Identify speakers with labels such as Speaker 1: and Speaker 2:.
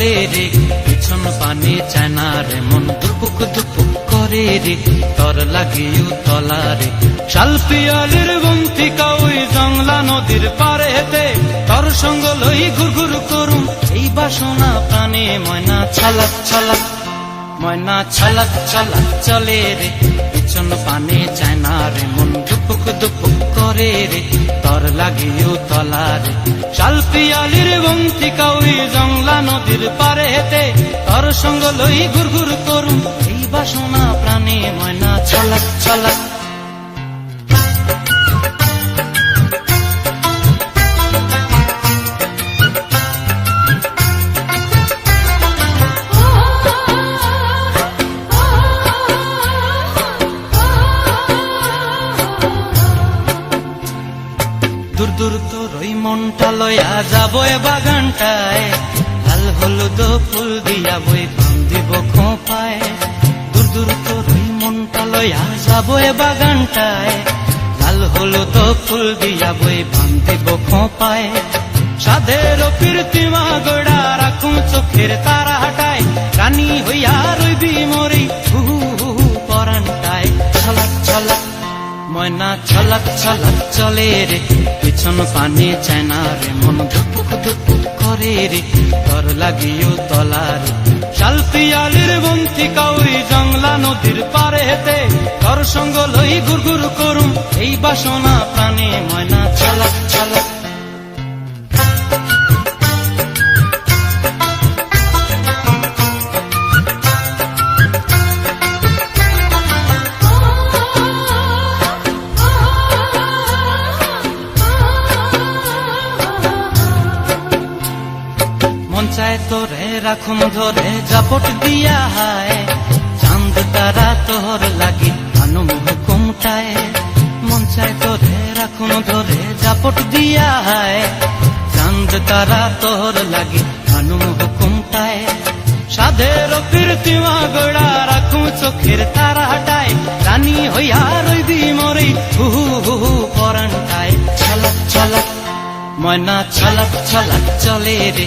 Speaker 1: রে, পিছন পানি চায় না রে, মন দুপুক দুপুক করে রে, তর লাগিও তলা রে। শাল পিয়ালের বন্তিকা ওই জংলা নদীর পারে হেতে তর সঙ্গ লই ঘুর ঘুর করুম, এই বাসনা প্রাণে ময়না ছালাক ছালাক, ময়না ছালাক ছালাক চলে রে, পিছন পানে চায় না রে, মন দুপুক দুপুক করে রে। লাগিও তলার। শাল পিয়ালির বন্তিকা কাউরি জংলা নদীর পারে হেতে তর সঙ্গ লই ঘুর ঘুর করুম এই বাসনা প্রাণে ময়না ছলক ছালাক দূর দূর তোর ওই মনটা লয়া যাব এ বাগানটায়। লাল হলুদ ফুল দিয়া বই পাম দিব খোপায়। দূর দূর তোর ওই মনটা লয়া যাব এ বাগানটায়। লাল হলুদ ফুল দিয়া বই পাম দিব খোপায়। সাধের কীর্তিমা গোড়া রাখুন চোখের তারা হাটায়। রানী হইয়া রইবি মরি হু হু পরানটায়। ছলাক ছলাক ময়না ছলক ছলক চলে রে, পিছন পানি চায়না রে, মন ধুক ধুক করে রে তর লাগিও তলার শাল পিয়ালির বন্তি কাউরি জংলা নদীর পারে হেতে তর সঙ্গ লই গুর গুর করুম, এই বাসনা প্রাণে ময়না ছলক ছলাক চায় তোরে রাখুম ধরে, জাপট দিয়া হায়। চাঁদ, তারা তোর লাগি আনুম হুকুমটায় মন চায় তোরে রাখুম ধরে, জাপট দিয়া হায়। চাঁদ, তারা তোর লাগি আনুম হুকুমটায় সাধের কীর্তিমা গোড়া রাখুম চোখের তারা হাটায় রানী হইয়া রইবি মরে হু হু হু হু পরানটায়। ছলাক ছলাক, ময়না, ছলাক ছলাক, চলে রে।